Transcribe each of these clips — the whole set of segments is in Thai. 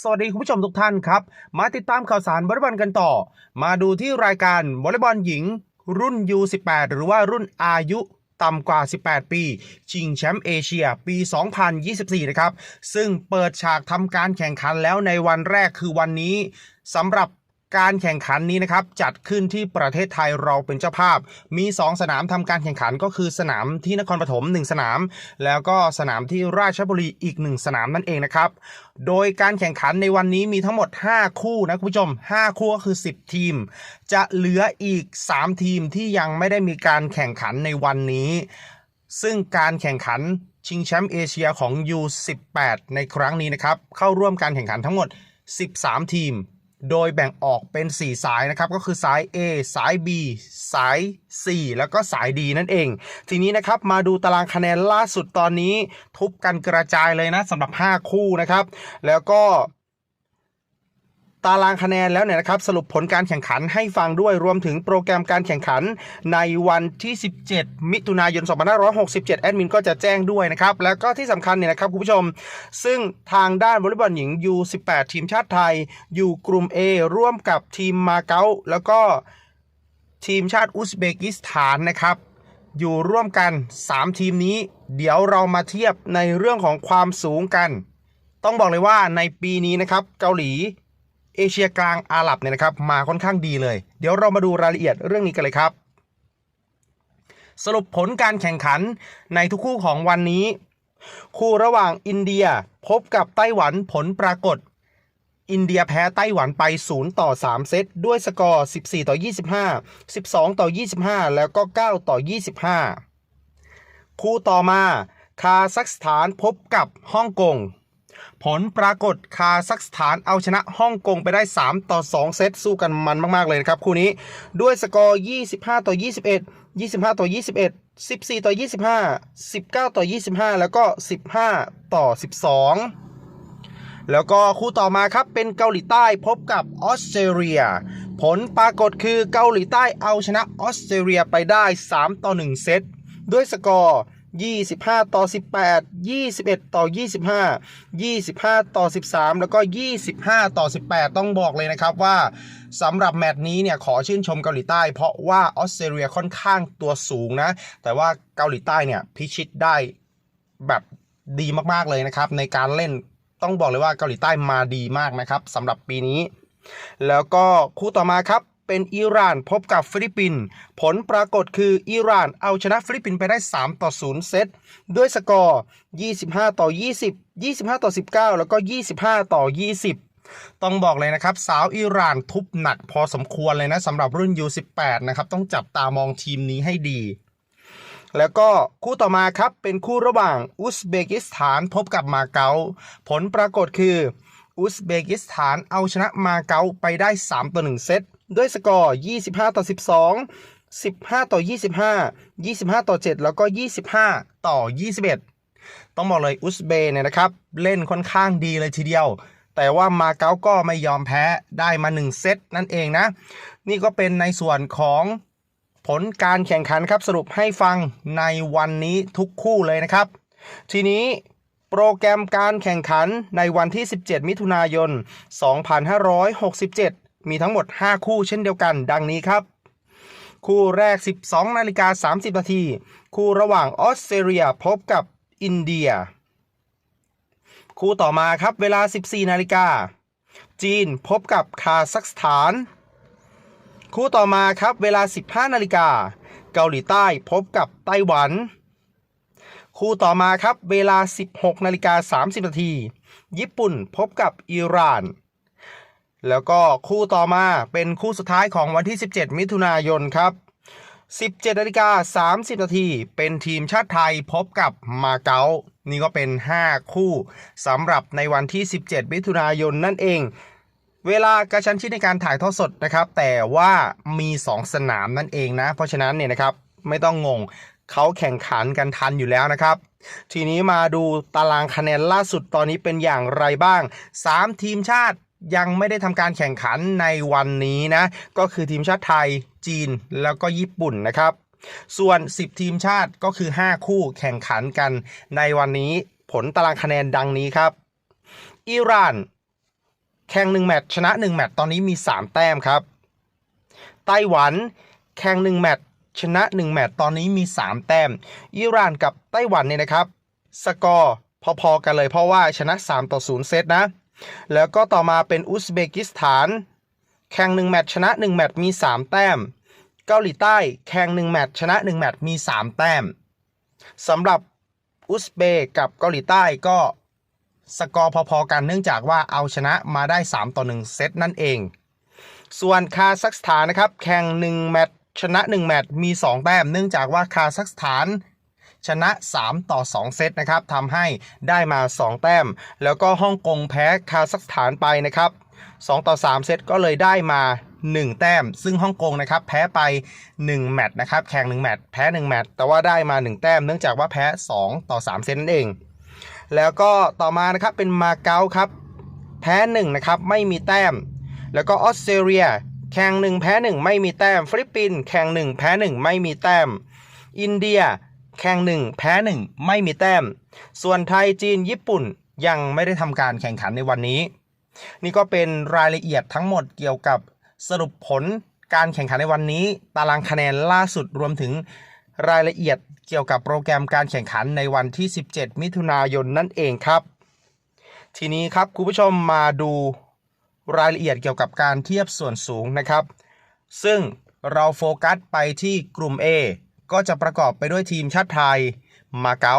สวัสดีคุณผู้ชมทุกท่านครับ มาติดตามข่าวสารวอลเลย์บอลกันต่อ มาดูที่รายการวอลเลย์บอลหญิง รุ่น U18 หรือว่ารุ่นอายุต่ำกว่า 18 ปี ชิงแชมป์เอเชียปี 2024 นะครับ ซึ่งเปิดฉากทำการแข่งขันแล้วในวันแรกคือวันนี้สำหรับ การแข่งขันนี้นะครับจัดขึ้นที่ประเทศไทยเราเป็นเจ้าภาพ มี 2 สนามทำการแข่งขันก็คือสนามที่นครปฐม1 สนาม แล้วก็สนามที่ราชบุรีอีก 1 สนามนั่นเองนะครับ โดยการแข่งขันในวันนี้มีทั้งหมด 5 คู่นะคุณผู้ชม 5 คู่ก็คือ 10 ทีม จะเหลืออีก 3 ทีมที่ยังไม่ได้มีการแข่งขันในวันนี้ ซึ่งการแข่งขันชิงแชมป์เอเชียของ U18 ในครั้งนี้นะครับเข้าร่วมการแข่งขันทั้งหมด 13 ทีม โดยแบ่งออกเป็น 4 สายนะครับ ก็คือสาย A สาย B สาย C แล้วก็สาย D นั่นเอง ทีนี้นะครับมาดูตารางคะแนนล่าสุดตอนนี้ ทุบกันกระจายเลยนะสำหรับ 5 คู่นะครับ แล้วก็ ตารางคะแนนแล้วเนี่ยนะครับสรุปผลการแข่งขันให้ฟังด้วยรวมถึงโปรแกรมการแข่งขันในวันที่ 17 มิถุนายน 2567 แอดมินก็จะแจ้งด้วยนะครับแล้วก็ที่สำคัญเนี่ยนะครับคุณผู้ชม ซึ่งทางด้านวอลเลย์บอลหญิง U18 ทีมชาติไทย อยู่กลุ่ม A ร่วมกับทีมมาเก๊าแล้วก็ทีมชาติอุซเบกิสถานนะครับ อยู่ร่วมกัน 3 ทีมนี้ เดี๋ยวเรามาเทียบในเรื่องของความสูงกัน ต้องบอกเลยว่าในปีนี้นะครับเกาหลี เอเชียกลางอาหรับเนี่ยนะครับมาค่อนข้างดีเลย เดี๋ยวเรามาดูรายละเอียดเรื่องนี้กันเลยครับ สรุปผลการแข่งขันในทุกคู่ของวันนี้ คู่ระหว่างอินเดียพบกับไต้หวันผลปรากฏ อินเดียแพ้ไต้หวันไป 0 ต่อ 3 เซต ด้วยสกอร์ 14 ต่อ 25 12 ต่อ 25 แล้วก็ 9 ต่อ 25 คู่ต่อมาคาซัคสถานพบกับฮ่องกง ผลปรากฏคาซัคสถานเอาชนะฮ่องกงไปได้ 3 ต่อ 2 เซตสู้กันมันมาก ๆ เลยนะครับ คู่นี้ด้วยสกอร์ 25 ต่อ 21 25 ต่อ 21 14 ต่อ 25 19 ต่อ 25 แล้วก็ 15 ต่อ 12 แล้วก็คู่ต่อมาครับเป็นเกาหลีใต้พบกับออสเตรเลีย ผลปรากฏคือเกาหลีใต้เอาชนะออสเตรเลียไปได้ 3 ต่อ 1 เซต ด้วยสกอร์ 25 ต่อ 18 21 ต่อ 25 25 ต่อ 13 แล้วก็ 25 ต่อ 18 ต้องบอกเลยนะครับว่าสำหรับแมตช์นี้เนี่ยขอชื่นชมเกาหลีใต้ เพราะว่าออสเตรเลียค่อนข้างตัวสูงนะ แต่ว่าเกาหลีใต้เนี่ยพิชิตได้แบบดีมากๆเลยนะครับ ในการเล่นต้องบอกเลยว่าเกาหลีใต้มาดีมากนะครับสำหรับปีนี้ แล้วก็คู่ต่อมาครับ เป็นอิหร่านพบกับฟิลิปปินส์ผลปรากฏคืออิหร่านเอาชนะฟิลิปปินส์ไปได้ 3 ต่อ 0 เซตด้วยสกอร์ 25 ต่อ 20 25 ต่อ 19 แล้วก็ 25 ต่อ 20ต้องบอกเลยนะครับ สาวอิหร่านทุบหนักพอสมควรเลยนะสำหรับรุ่น U18 นะครับ ต้องจับตามองทีมนี้ให้ดี แล้วก็คู่ต่อมาครับ เป็นคู่ระหว่างอุซเบกิสถานพบกับมาเก๊าผลปรากฏคือ อุซเบกิสถานเอาชนะมาเก๊าไปได้ 3 ต่อ 1 เซต ด้วยสกอร์ 25 ต่อ 12 15 ต่อ 25 25 ต่อ 7 แล้วก็ 25 ต่อ 21 ต้องบอกเลยอุซเบย์เนี่ยนะครับ เล่นค่อนข้างดีเลยทีเดียว แต่ว่ามาเก๊าก็ไม่ยอมแพ้ได้มา 1 เซตนั่นเองนะ นี่ก็เป็นในส่วนของผลการแข่งขันครับสรุปให้ฟังในวันนี้ทุกคู่เลยนะครับ ทีนี้โปรแกรมการแข่งขันในวันที่ 17 มิถุนายน 2567 มีทั้งหมด 5 คู่เช่นเดียวกัน ดังนี้ครับ คู่แรก 12นาฬิกา30 นาที คู่ระหว่างออสเตรเลียพบกับอินเดีย คู่ต่อมาครับเวลา 14นาฬิกาจีนพบกับคาซัคสถาน คู่ต่อมาครับเวลา 15นาฬิกาเกาหลีใต้พบกับไต้หวัน คู่ต่อมาครับเวลา 16นาฬิกา30 นาที ญี่ปุ่นพบกับอิหร่าน แล้วก็คู่ต่อมาเป็นคู่สุดท้ายของวันที่ 17 มิถุนายนครับ 17นาฬิกา30 นาทีเป็นทีมชาติไทยพบกับมาเก๊า นี่ก็เป็น 5 คู่สำหรับในวันที่ 17 มิถุนายนนั่นเอง เวลากระชั้นชิดในการถ่ายทอดสดนะครับ แต่ว่ามี 2 สนามนั่นเองนะ เพราะฉะนั้นเนี่ยนะครับไม่ต้องงงเขาแข่งขันกันทันอยู่แล้วนะครับ ทีนี้มาดูตารางคะแนนล่าสุดตอนนี้เป็นอย่างไรบ้าง 3 ทีมชาติ ยังไม่ได้ทำการแข่งขันในวันนี้นะ ก็คือทีมชาติไทยจีนแล้วก็ญี่ปุ่นนะครับ ส่วน 10 ทีมชาติก็คือ 5 คู่แข่งขันกันในวันนี้ผลตารางคะแนนดังนี้ครับ อิหร่าน แข่ง1แมตช์ชนะ 1 แมตช์ตอนนี้มี 3 แต้มครับ ไต้หวัน แข่ง1แมตช์ชนะ 1 แมตช์ตอนนี้มี 3 แต้ม อิหร่านกับไต้หวันเนี่ยนะครับ สกอร์พอๆกันเลยเพราะว่าชนะ 3 ต่อ 0 เซตนะ แล้วก็ต่อมาเป็นอุซเบกิสถาน แข่ง 1 แมตช์ชนะ 1 แมตช์มี 3 แต้ม เกาหลีใต้แข่ง 1 แมตช์ชนะ 1 แมตช์มี 3 แต้มสำหรับอุซเบกกับเกาหลีใต้ก็สกอร์พอๆกันเนื่องจากว่าเอาชนะมาได้ 3 ต่อ 1 เซตนั่นเอง ส่วนคาซัคสถานนะครับ แข่ง 1 แมตช์ชนะ 1 แมตช์มี 2 แต้ม เนื่องจากว่าคาซัคสถาน ชนะ 3 ต่อ 2 เซตนะครับทำให้ได้มา 2 แต้ม แล้วก็ฮ่องกงแพ้คาซัคสถานไปนะครับ 2 ต่อ 3 เซตก็เลยได้มา 1 แต้ม ซึ่งฮ่องกงนะครับแพ้ไป 1 แมตช์นะครับแข่ง 1 แมตช์แพ้ 1 แมตช์แต่ว่าได้มา 1 แต้มเนื่องจากว่าแพ้ 2 ต่อ 3 เซตนั่นเอง แล้วก็ต่อมานะครับเป็นมาเก๊าครับแพ้1นะครับไม่มีแต้ม แล้วก็ออสเตรเลียแข่ง1แพ้ 1 ไม่มีแต้ม ฟิลิปปินส์แข่ง1แพ้ 1 ไม่มีแต้ม อินเดีย แข่ง 1 แพ้ 1 ไม่มีแต้ม ส่วนไทยจีนญี่ปุ่นยังไม่ได้ทำการแข่งขันในวันนี้ นี่ก็เป็นรายละเอียดทั้งหมดเกี่ยวกับสรุปผลการแข่งขันในวันนี้ ตารางคะแนนล่าสุดรวมถึงรายละเอียดเกี่ยวกับโปรแกรมการแข่งขันในวันที่ 17 มิถุนายนนั่นเองครับ ทีนี้ครับคุณผู้ชมมาดูรายละเอียดเกี่ยวกับการเทียบส่วนสูงนะครับ ซึ่งเราโฟกัสไปที่กลุ่ม A ก็จะประกอบไปด้วยทีมชาติไทย มาเก๊า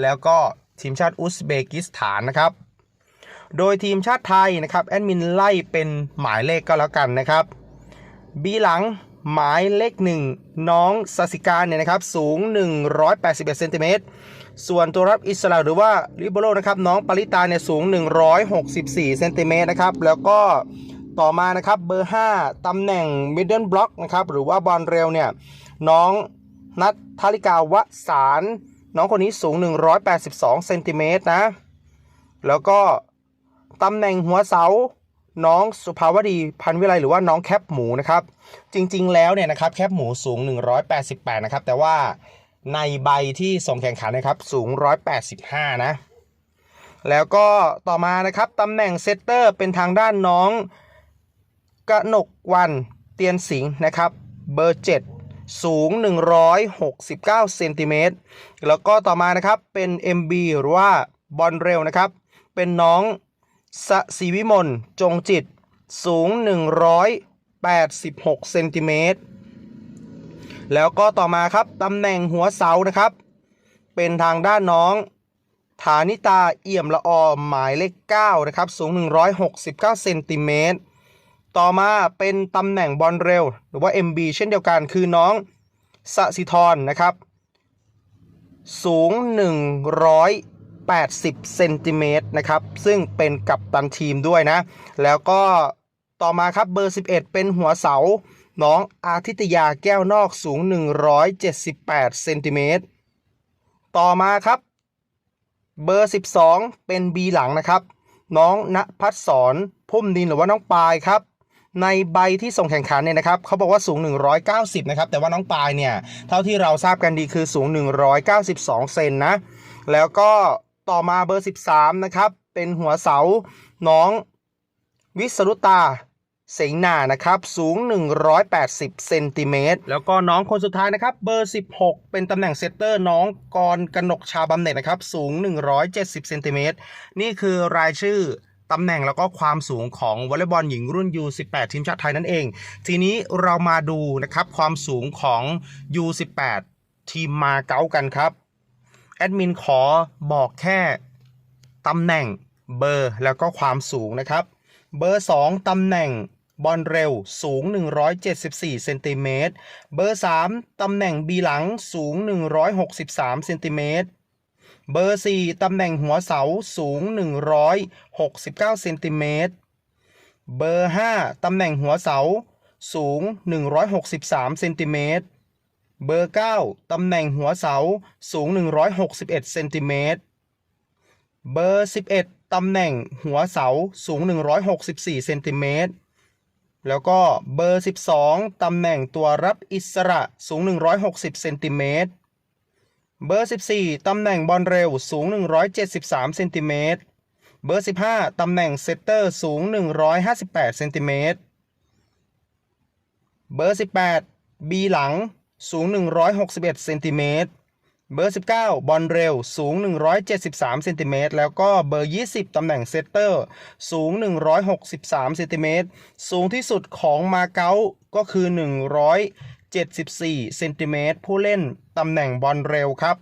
แล้วก็ทีมชาติอุซเบกิสถานนะครับ โดยทีมชาติไทยนะครับแอดมินไล่เป็นหมายเลขก็แล้วกันนะครับ บีหลังหมายเลขหนึ่งน้องสสิการเนี่ยนะครับสูง 181เซนติเมตรส่วนตัวรับอิสระหรือว่าลิเบโรนะครับน้องปริตาเนี่ยสูง 164เซนติเมตรนะครับแล้วก็ต่อมานะครับเบอร์ 5ตำแหน่งมิดเดิลบล็อกนะครับหรือว่าบอลเร็วเนี่ยน้อง นัทธาริกาวสาร น้องคนนี้สูง 182เซนติเมตรนะ แล้วก็ตำแหน่งหัวเสา น้องสุภาวดีพันวิไลหรือว่าน้องแคปหมูนะครับ จริงๆ แล้วเนี่ยนะครับแคปหมูสูง 188 นะครับ แต่ว่าในใบที่ส่งแข่งขันนะครับสูง 185 นะ แล้วก็ต่อมานะครับตำแหน่งเซตเตอร์เป็นทางด้านน้องกนกวันเตียนสิงห์นะครับ เบอร์ 7 สูง 169 เซนติเมตร แล้วก็ต่อมานะครับ เป็น MB หรือว่าบอลเร็วนะครับ เป็นน้องสศิวิมล จงจิต สูง 186 เซนติเมตร แล้วก็ต่อมาครับ ตำแหน่งหัวเสานะครับ เป็นทางด้านน้องฐานิตาเอี่ยมละออหมายเลข 9 นะครับ สูง 169 เซนติเมตร ต่อมาเป็นตำแหน่งบอลเร็ว หรือว่า MB เช่นเดียวกันคือน้องสสิธรนะครับ สูง 180เซนติเมตรนะครับ ซึ่งเป็นกัปตันทีมด้วยนะ แล้วก็ต่อมาครับเบอร์ 11 เป็นหัวเสา น้องอาทิตยาแก้วนอกสูง 178เซนติเมตรต่อมาครับ เบอร์ 12 เป็น B หลังนะครับ น้องณพัฒสอนพุ่มดินหรือว่าน้องปายครับ ในใบที่ส่งแข่งขันเนี่ยนะครับเขาบอกว่าสูง 190 นะครับ แต่ว่าน้องปายเนี่ยเท่าที่เราทราบกันดีคือสูง 192 เซนนะ แล้วก็ต่อมาเบอร์ 13 นะครับ เป็นหัวเสาน้องวิสรุตาเสงนานะครับ สูง 180 เซนติเมตร แล้วก็น้องคนสุดท้ายนะครับ เบอร์ 16 เป็นตำแหน่งเซตเตอร์น้องกรกนกชาบำเหน็จนะครับ สูง 170 เซนติเมตร นี่คือรายชื่อ ตำแหน่งแล้วก็ความสูงของวอลเลย์บอลหญิงรุ่น U18 ทีมชาติไทยนั่นเอง ทีนี้เรามาดูนะครับความสูงของ U18 ทีมมาเก๊ากันครับ แอดมินขอบอกแค่ตำแหน่งเบอร์แล้วก็ความสูงนะครับ เบอร์ 2ตำแหน่งบอลเร็วสูง 174 เซนติเมตร เบอร์ 3ตำแหน่งบีหลังสูง 163 เซนติเมตร เบอร์ 4 ตำแหน่งหัวเสาสูง 169เซนติเมตร เบอร์ 5 ตำแหน่งหัวเสาสูง 163เซนติเมตร เบอร์ 9 ตำแหน่งหัวเสาสูง 161เซนติเมตร เบอร์ 11 ตำแหน่งหัวเสาสูง 164เซนติเมตร แล้วก็เบอร์ 12 ตำแหน่งตัวรับอิสระสูง 160เซนติเมตร เบอร์ 14 ตำแหน่งบอลเร็วสูง 173 เซนติเมตร เบอร์ 15 ตำแหน่งเซตเตอร์สูง 158 เซนติเมตร เบอร์ 18 บีหลังสูง 161 เซนติเมตร เบอร์ 19 บอลเร็วสูง 173 เซนติเมตร แล้วก็เบอร์ 20 ตำแหน่งเซตเตอร์สูง 163 เซนติเมตร สูงที่สุดของมาเก๊าก็คือ 74เซนติเมตรผู้เล่นตำแหน่งบอลเร็วครับ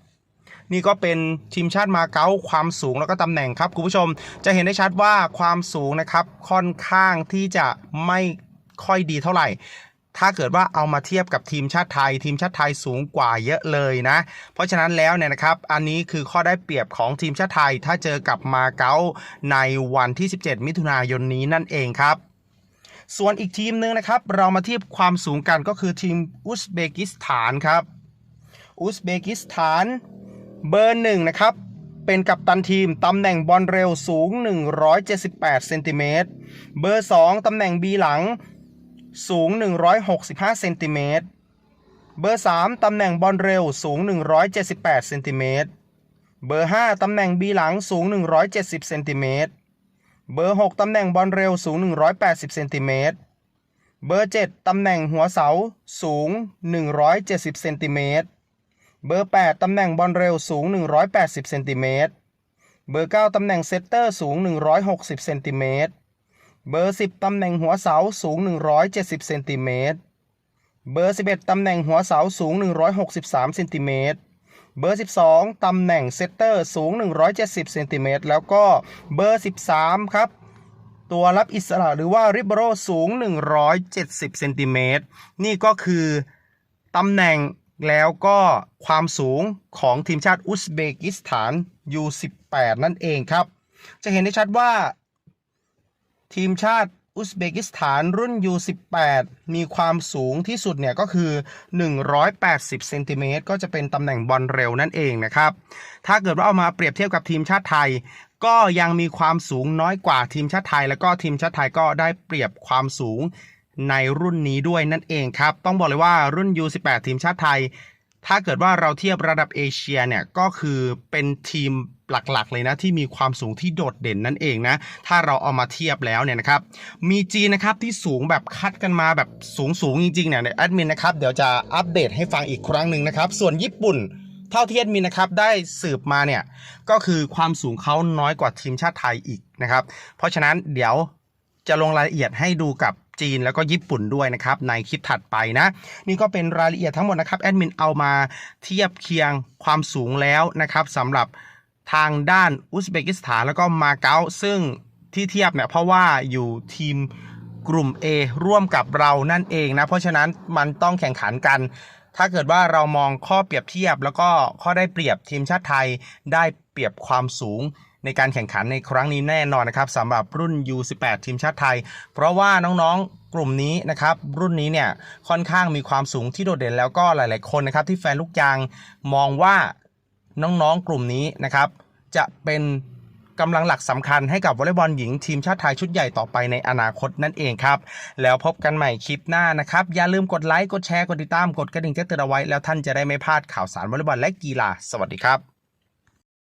นี่ก็เป็นทีมชาติมาเก๊าความสูงแล้วก็ตำแหน่งครับคุณผู้ชมจะเห็นได้ชัดว่าความสูงนะครับค่อนข้างที่จะไม่ค่อยดีเท่าไหร่ถ้าเกิดว่าเอามาเทียบกับทีมชาติไทย ทีมชาติไทยสูงกว่าเยอะเลยนะ เพราะฉะนั้นแล้วเนี่ยนะครับ อันนี้คือข้อได้เปรียบของทีมชาติไทย ถ้าเจอกับมาเก๊าในวันที่ 17 มิถุนายนนี้นั่นเองครับ ส่วนอีกทีมหนึ่งนะครับ เรามาเทียบความสูงกันก็คือทีมอุซเบกิสถานครับ อุซเบกิสถานเบอร์หนึ่งนะครับ เป็นกัปตันทีม ตำแหน่งบอลเร็วสูง 178เซนติเมตร เบอร์ 2 ตำแหน่งบีหลังสูง 165เซนติเมตร เบอร์ 3 ตำแหน่งบอลเร็วสูง 178เซนติเมตร เบอร์ 5 ตำแหน่งบีหลังสูง 170เซนติเมตร เบอร์ 6 ตำแหน่งบอลเร็วสูง 180 เซนติเมตร เบอร์ 7 ตำแหน่งหัวเสาสูง 170 เซนติเมตร เบอร์ 8 ตำแหน่งบอลเร็วสูง 180 เซนติเมตร เบอร์ 9 ตำแหน่งเซตเตอร์สูง 160 เซนติเมตร เบอร์ 10 ตำแหน่งหัวเสาสูง 170 เซนติเมตร เบอร์ 11 ตำแหน่งหัวเสาสูง 163 เซนติเมตร เบอร์ 12 ตำแหน่งเซตเตอร์สูง 170เซนติเมตรแล้วก็เบอร์ 13 ครับ ตัวรับอิสระหรือว่าริบโรสูง 170เซนติเมตรนี่ก็คือตำแหน่งแล้วก็ความสูงของทีมชาติอุซเบกิสถาน U18 นั่นเองครับ จะเห็นได้ชัดว่าทีมชาติ อุซเบกิสถานรุ่น U18 มีความสูงที่สุดเนี่ยก็คือ 180เซนติเมตรก็จะเป็นตำแหน่งบอลเร็วนั่นเองนะครับ ถ้าเกิดว่าเอามาเปรียบเทียบกับทีมชาติไทย ก็ยังมีความสูงน้อยกว่าทีมชาติไทย แล้วก็ทีมชาติไทยก็ได้เปรียบความสูงในรุ่นนี้ด้วยนั่นเองครับ ต้องบอกเลยว่ารุ่น U18 ทีมชาติไทย ถ้าเกิดว่าเราเทียบระดับเอเชียเนี่ยก็คือเป็นทีมหลักๆ เลยนะที่มีความสูงที่โดดเด่นนั่นเองนะ ถ้าเราเอามาเทียบแล้วเนี่ยนะครับ มีจีนะครับที่สูงแบบคัดกันมาแบบสูงสูงๆจริงๆเนี่ยแอดมินนะครับเดี๋ยวจะอัปเดตให้ฟังอีกครั้งหนึ่งนะครับ ส่วนญี่ปุ่นเท่าที่แอดมินนะครับได้สืบมาเนี่ยก็คือความสูงเขาน้อยกว่าทีมชาติไทยอีกนะครับ เพราะฉะนั้นเดี๋ยวจะลงรายละเอียดให้ดูกับ จีนแล้วก็ญี่ปุ่นด้วยนะครับในคลิปถัดไปนะ นี่ก็เป็นรายละเอียดทั้งหมดนะครับแอดมินเอามาเทียบเคียงความสูงแล้วนะครับสำหรับทางด้านอุซเบกิสถานแล้วก็มาเก๊าซึ่งที่เทียบเนี่ยเพราะว่าอยู่ทีมกลุ่ม A ร่วมกับเรานั่นเองนะ เพราะฉะนั้นมันต้องแข่งขันกัน ถ้าเกิดว่าเรามองข้อเปรียบเทียบ แล้วก็ข้อได้เปรียบทีมชาติไทยได้เปรียบความสูง ในการแข่งขันในครั้งนี้แน่นอนนะครับสำหรับรุ่น U18 ทีมชาติไทย เพราะว่าน้องๆกลุ่มนี้นะครับรุ่นนี้เนี่ยค่อนข้างมีความสูงที่โดดเด่นแล้วก็หลายๆคนนะครับที่แฟนลูกยางมองว่าน้องๆกลุ่มนี้นะครับจะเป็นกำลังหลักสำคัญให้กับวอลเลย์บอลหญิงทีมชาติไทยชุดใหญ่ต่อไปในอนาคตนั่นเองครับ แล้วพบกันใหม่คลิปหน้านะครับ อย่าลืมกดไลค์ กดแชร์ กดติดตาม กดกระดิ่งแจ้งเตือนเอาไว้ แล้วท่านจะได้ไม่พลาดข่าวสารวอลเลย์บอลและกีฬา สวัสดีครับ